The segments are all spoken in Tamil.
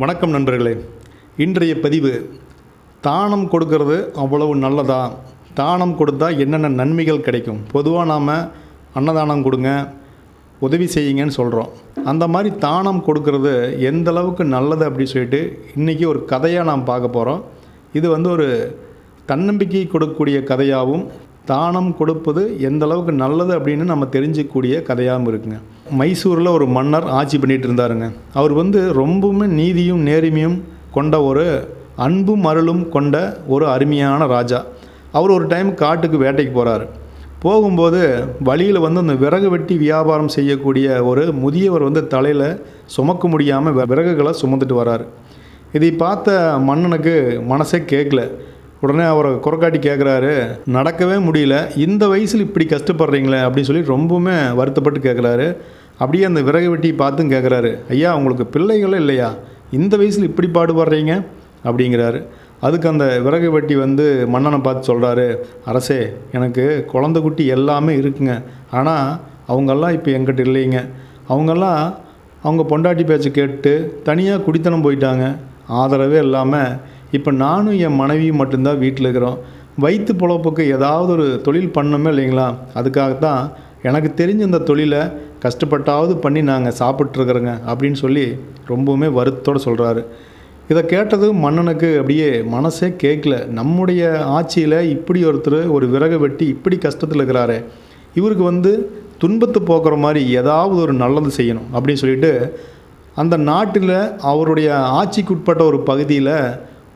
வணக்கம் நண்பர்களே. இன்றைய பதிவு தானம் கொடுக்கறது அவ்வளவு நல்லதா? தானம் கொடுத்தா என்னென்ன நன்மைகள் கிடைக்கும்? பொதுவாக நாம் அன்னதானம் கொடுங்க உதவி செய்யுங்கன்னு சொல்கிறோம் அந்த மாதிரி தானம் கொடுக்கறது எந்த அளவுக்கு நல்லது அப்படின்னு சொல்லிட்டு இன்றைக்கி ஒரு கதையாக நாம் பார்க்க போகிறோம் இது வந்து ஒரு தன்னம்பிக்கை கொடுக்கக்கூடிய கதையாகவும் தானம் கொடுப்பது எந்த அளவுக்கு நல்லது அப்படின்னு நம்ம தெரிஞ்சிக்கக்கூடிய கதையாகவும் இருக்குங்க. மைசூரில் ஒரு மன்னர் ஆட்சி பண்ணிகிட்டு இருந்தாருங்க. அவர் வந்து ரொம்பவுமே நீதியும் நேர்மையும் கொண்ட ஒரு அன்பும் அருளும் கொண்ட ஒரு அருமையான ராஜா. அவர் ஒரு டைம் காட்டுக்கு வேட்டைக்கு போகிறாரு போகும்போது வழியில் வந்து அந்த விறகு வெட்டி வியாபாரம் செய்யக்கூடிய ஒரு முதியவர் வந்து தலையில் சுமக்க முடியாமல் விறகுகளை சுமந்துட்டு வராரு. இதை பார்த்த மன்னனுக்கு மனசே கேட்கல. உடனே அவரை குறக்காட்டி கேட்குறாரு நடக்கவே முடியல. இந்த வயசில் இப்படி கஷ்டப்படுறீங்களே அப்படின்னு சொல்லி ரொம்பவுமே வருத்தப்பட்டு கேட்குறாரு அப்படியே அந்த விறகு வெட்டி பார்த்தும் கேட்குறாரு ஐயா உங்களுக்கு பிள்ளைகளே இல்லையா? இந்த வயசில் இப்படி பாடுபடுறீங்க? அப்படிங்கிறாரு. அதுக்கு அந்த விறகு வெட்டி வந்து மன்னனை பார்த்து சொல்கிறாரு அரசே எனக்கு குழந்த குட்டி எல்லாமே இருக்குங்க. ஆனால் அவங்கெல்லாம் இப்போ எங்கிட்ட இல்லைங்க. அவங்கெல்லாம் அவங்க பொண்டாட்டி பேச்சு கேட்டு தனியாக குடித்தனம் போயிட்டாங்க. ஆதரவே இல்லாமல் இப்போ நானும் என் மனைவியும் மட்டும்தான் வீட்டில் இருக்கிறோம். வயிற்று பொழப்புக்கு ஏதாவது ஒரு தொழில் பண்ணணுமே இல்லைங்களா? அதுக்காகத்தான் எனக்கு தெரிஞ்ச இந்த தொழிலை கஷ்டப்பட்டாவது பண்ணி நாங்கள் சாப்பிட்ருக்குறோங்க அப்படின்னு சொல்லி ரொம்பவுமே வருத்தத்தோடு சொல்கிறாரு இதை கேட்டது மன்னனுக்கு அப்படியே மனசே கேட்கல நம்முடைய ஆட்சியில் இப்படி ஒருத்தர் ஒரு விறகு வெட்டி இப்படி கஷ்டத்தில் இருக்கிறாரு. இவருக்கு வந்து துன்பத்தை போக்குற மாதிரி ஏதாவது ஒரு நல்லது செய்யணும் அப்படின்னு சொல்லிட்டு அந்த நாட்டில் அவருடைய ஆட்சிக்குட்பட்ட ஒரு பகுதியில்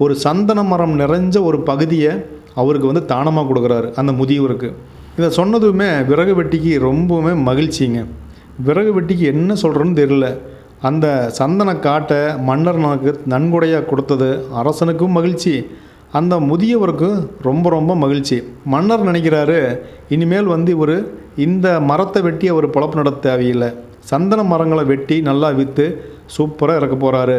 ஒரு சந்தன மரம் நிறைஞ்ச ஒரு பகுதியை அவருக்கு வந்து தானமாக கொடுக்குறாரு அந்த முதியவருக்கு. இதை சொன்னதுமே விறகு வெட்டிக்கு ரொம்பவுமே மகிழ்ச்சிங்க. விறகு வெட்டிக்கு என்ன சொல்கிறோன்னு தெரியல. அந்த சந்தன காட்டை மன்னர் நமக்கு நன்கொடையாக கொடுத்தது அரசனுக்கும் மகிழ்ச்சி அந்த முதியவருக்கும் ரொம்ப ரொம்ப மகிழ்ச்சி. மன்னர் நினைக்கிறாரு இனிமேல் வந்து இவர் இந்த மரத்தை வெட்டி அவர் பொழப்பு நடத்த தேவையில்லை. சந்தன மரங்களை வெட்டி நல்லா விற்று சூப்பராக இறக்க போகிறாரு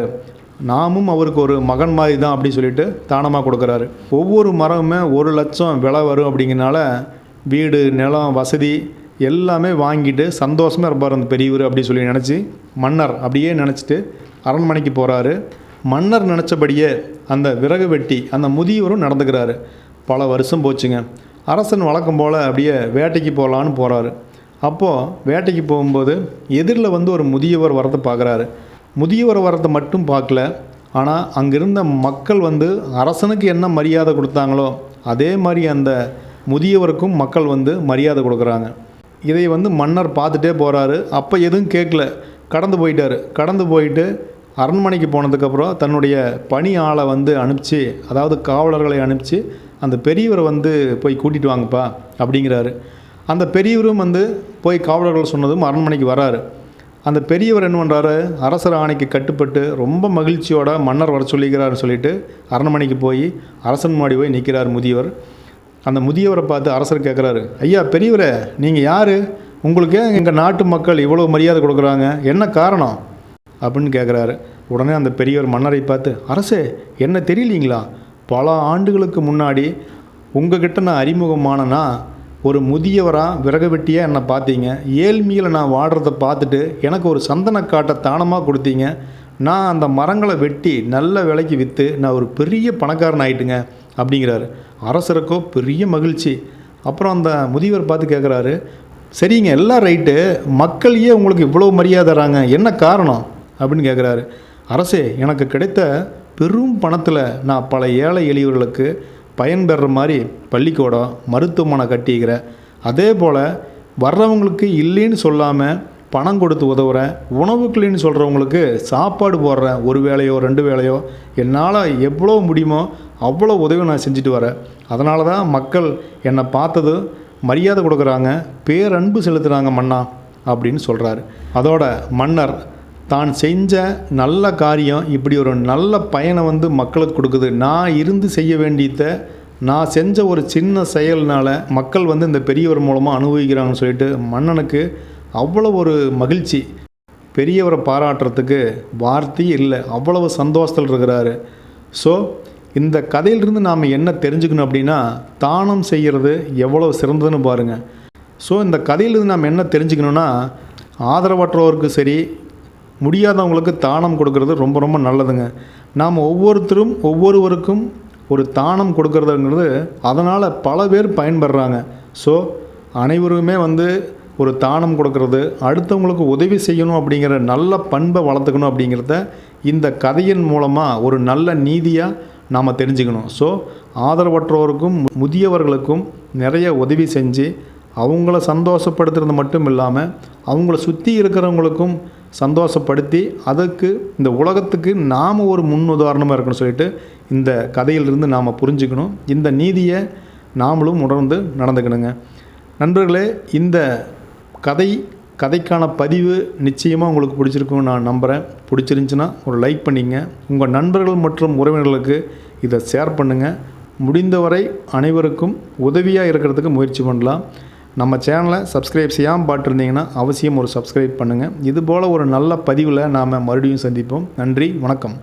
நாமும் அவருக்கு ஒரு மகன் மாதிரி தான் அப்படின்னு சொல்லிட்டு தானமாக கொடுக்குறாரு. ஒவ்வொரு மரமுமே ஒரு லட்சம் விலை வரும் அப்படிங்கிறனால வீடு நிலம் வசதி எல்லாமே வாங்கிட்டு சந்தோஷமாக இருப்பார் அந்த பெரியவர் அப்படி சொல்லி நினச்சி மன்னர் அப்படியே நினச்சிட்டு அரண்மனைக்கு போகிறாரு மன்னர் நினச்சபடியே அந்த விறகு வெட்டி அந்த முதியவரும் நடந்துக்கிறாரு. பல வருஷம் போச்சுங்க. அரசன் வழக்கம் போல் அப்படியே வேட்டைக்கு போகலான்னு போகிறாரு அப்போது வேட்டைக்கு போகும்போது எதிரில் வந்து ஒரு முதியவர் வரதை பார்க்குறாரு முதியவர் வரத்தை மட்டும் பார்க்கல. ஆனால் அங்கிருந்த மக்கள் வந்து அரசனுக்கு என்ன மரியாதை கொடுத்தாங்களோ அதே மாதிரி அந்த முதியவருக்கும் மக்கள் வந்து மரியாதை கொடுக்குறாங்க. இதை வந்து மன்னர் பார்த்துட்டே போகிறாரு அப்போ எதுவும் கேட்கல. கடந்து போயிட்டார். கடந்து போயிட்டு அரண்மனைக்கு போனதுக்கப்புறம் தன்னுடைய பணி ஆளை வந்து அனுப்பிச்சு அதாவது காவலர்களை அனுப்பிச்சு அந்த பெரியவரை வந்து போய் கூட்டிகிட்டு வாங்கப்பா அப்படிங்கிறாரு. அந்த பெரியவரும் வந்து போய் காவலர்கள் சொன்னதும் அரண்மனைக்கு வராரு. அந்த பெரியவர் என்ன பண்ணுறாரு அரசர் ஆணைக்கு கட்டுப்பட்டு ரொம்ப மகிழ்ச்சியோட மன்னர் வர சொல்லிக்கிறாருன்னு சொல்லிட்டு அரண்மனைக்கு போய் அரசன் மாடி போய் நிற்கிறார் முதியவர். அந்த முதியவரை பார்த்து அரசர் கேட்குறாரு ஐயா பெரியவரே நீங்கள் யார்? உங்களுக்கு எங்கள் நாட்டு மக்கள் இவ்வளோ மரியாதை கொடுக்குறாங்க? என்ன காரணம்? அப்படின்னு கேட்குறாரு உடனே அந்த பெரியவர் மன்னரை பார்த்து அரசே என்ன தெரியலீங்களா? பல ஆண்டுகளுக்கு முன்னாடி உங்ககிட்ட நான் அறிமுகமானனா? ஒரு முதியவராக விறகு வெட்டியாக என்னை பார்த்தீங்க? ஏழ்மையில் நான் வாடுறத பார்த்துட்டு எனக்கு ஒரு சந்தன காட்டை தானமாக கொடுத்தீங்க? நான் அந்த மரங்களை வெட்டி நல்ல விலைக்கு விற்று நான் ஒரு பெரிய பணக்காரன் ஆயிட்டுங்க அப்படிங்கிறாரு. அரசருக்கோ பெரிய மகிழ்ச்சி. அப்புறம் அந்த முதியவர் பார்த்து கேட்குறாரு சரிங்க எல்லாம் ரைட்டு. மக்களையே உங்களுக்கு இவ்வளோ மரியாதை தராங்க. என்ன காரணம்? அப்படின்னு கேட்குறாரு அரசே எனக்கு கிடைத்த பெரும் பணத்தில் நான் பல ஏழை எளியவர்களுக்கு பயன்பெற மாதிரி பள்ளிக்கூடம் மருத்துவமனை கட்டிக்கிற அதே போல் வர்றவங்களுக்கு இல்லைன்னு சொல்லாமல் பணம் கொடுத்து உதவுற உணவுக்குள்ளின்னு சொல்கிறவங்களுக்கு சாப்பாடு போடுறேன் ஒரு வேலையோ ரெண்டு வேலையோ என்னால் எவ்வளோ முடியுமோ அவ்வளோ உதவி நான் செஞ்சுட்டு வரேன். அதனால தான் மக்கள் என்னை பார்த்தது மரியாதை கொடுக்குறாங்க பேரன்பு செலுத்துகிறாங்க மன்னா அப்படின்னு சொல்கிறாரு அதோட மன்னர் தான் செஞ்ச நல்ல காரியம் இப்படி ஒரு நல்ல பயனை வந்து மக்களுக்கு கொடுக்குது. நான் இருந்து செய்ய வேண்டியத நான் செஞ்ச ஒரு சின்ன செயல்னால் மக்கள் வந்து இந்த பெரியவர் மூலமாக அனுபவிக்கிறாங்கன்னு சொல்லிட்டு மன்னனுக்கு அவ்வளோ ஒரு மகிழ்ச்சி. பெரியவரை பாராட்டுறதுக்கு வார்த்தையே இல்லை. அவ்வளவு சந்தோஷத்தில் இருக்கிறாரு. ஸோ இந்த கதையிலிருந்து நாம் என்ன தெரிஞ்சுக்கணும் அப்படின்னா தானம் செய்கிறது எவ்வளோ சிறந்ததுன்னு பாருங்கள் ஸோ இந்த கதையிலிருந்து நாம் என்ன தெரிஞ்சுக்கணுன்னா ஆதரவற்றோருக்கு சரி முடியாதவங்களுக்கு தானம் கொடுக்கறது ரொம்ப ரொம்ப நல்லதுங்க. நாம் ஒவ்வொருத்தரும் ஒவ்வொருவருக்கும் ஒரு தானம் கொடுக்கறதுங்கிறது அதனால் பல பேர் பயன்படுறாங்க. ஸோ அனைவருமே வந்து ஒரு தானம் கொடுக்கறது அடுத்தவங்களுக்கு உதவி செய்யணும் அப்படிங்கிற நல்ல பண்பை வளர்த்துக்கணும் அப்படிங்கிறத இந்த கதையின் மூலமாக ஒரு நல்ல நீதியாக நாம் தெரிஞ்சுக்கணும். ஸோ ஆதரவற்றோருக்கும் முதியவர்களுக்கும் நிறைய உதவி செஞ்சு அவங்கள சந்தோஷப்படுத்துறது மட்டும் இல்லாமல் அவங்கள சுற்றி இருக்கிறவங்களுக்கும் சந்தோஷப்படுத்தி அதுக்கு இந்த உலகத்துக்கு நாம் ஒரு முன் உதாரணமாக இருக்கணும்னு சொல்லிட்டு இந்த கதையிலிருந்து நாம் புரிஞ்சுக்கணும். இந்த நீதியை நாமளும் உணர்ந்து நடந்துக்கணுங்க. நண்பர்களே இந்த கதை கதைக்கான பதிவு நிச்சயமாக உங்களுக்கு பிடிச்சிருக்கும்னு நான் நம்புகிறேன் பிடிச்சிருந்துச்சுன்னா ஒரு லைக் பண்ணிங்க. உங்கள் நண்பர்கள் மற்றும் உறவினர்களுக்கு இதை ஷேர் பண்ணுங்கள் முடிந்தவரை அனைவருக்கும் உதவியாக இருக்கிறதுக்கு முயற்சி பண்ணலாம். நம்ம சேனலை சப்ஸ்கிரைப் செய்யாமல் பார்த்துருந்தீங்கன்னா அவசியம் ஒரு சப்ஸ்கிரைப் பண்ணுங்கள் இதுபோல் ஒரு நல்ல பதிவில் நாம் மறுபடியும் சந்திப்போம். நன்றி வணக்கம்.